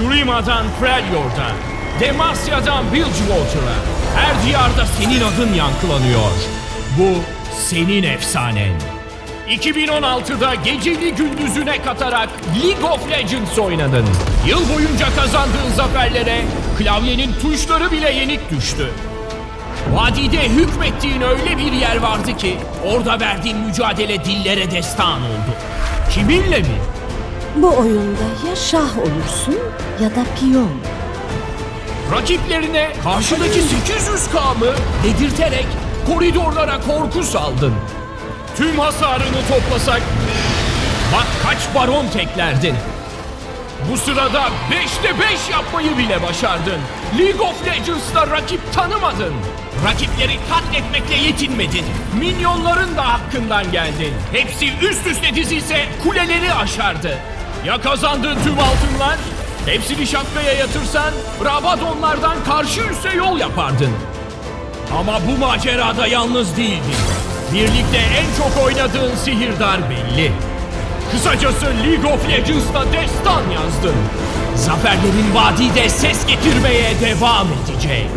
Shurima'dan Freljord'a, Demacia'dan Bilgewater'a, her diyarda senin adın yankılanıyor. Bu senin efsanen. 2016'da geceli gündüzüne katarak League of Legends oynadın. Yıl boyunca kazandığın zaferlere klavyenin tuşları bile yenik düştü. Vadide hükmettiğin öyle bir yer vardı ki orada verdiğin mücadele dillere destan oldu. Kiminle mi? Bu oyunda ya şah olursun ya da piyon. Rakiplerine karşıdaki 800 mı dedirterek koridorlara korku saldın. Tüm hasarını toplasak bak kaç baron teklerdin. Bu sırada 5'te 5 yapmayı bile başardın. League of Legends'ta rakip tanımadın. Rakipleri katletmekle yetinmedin. Minyonların da hakkından geldin. Hepsi üst üste dizilse kuleleri aşardı. Ya kazandığın tüm altınlar? Hepsini şapkaya yatırsan Rabadonlardan karşı üste yol yapardın. Ama bu macerada yalnız değildin. Birlikte en çok oynadığın sihirdar belli. Kısacası League of Legends'ta destan yazdın. Zaferlerin vadide ses getirmeye devam edecek.